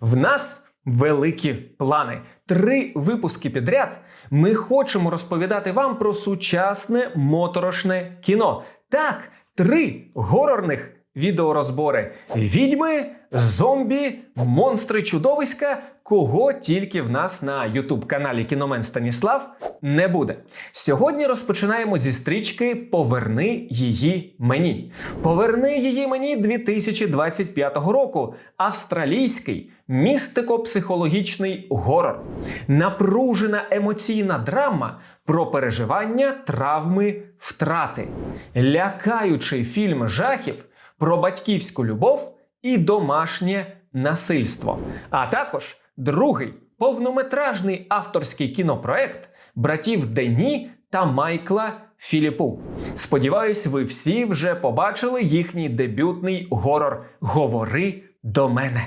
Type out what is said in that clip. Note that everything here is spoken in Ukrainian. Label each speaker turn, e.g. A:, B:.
A: В нас великі плани. Три випуски підряд ми хочемо розповідати вам про сучасне моторошне кіно. Так, три горорних відеорозбори: відьми, зомбі, монстри чудовиська. Кого тільки в нас на Ютуб каналі Кіномен Станіслав не буде. Сьогодні розпочинаємо зі стрічки Поверни її мені. Поверни її мені 2025 року. Австралійський містико-психологічний горор. Напружена емоційна драма про переживання травми втрати. Лякаючий фільм жахів про батьківську любов і домашнє насильство. А також другий повнометражний авторський кінопроект братів Дені та Майкла Філіпу. Сподіваюсь, ви всі вже побачили їхній дебютний горор Говори до мене.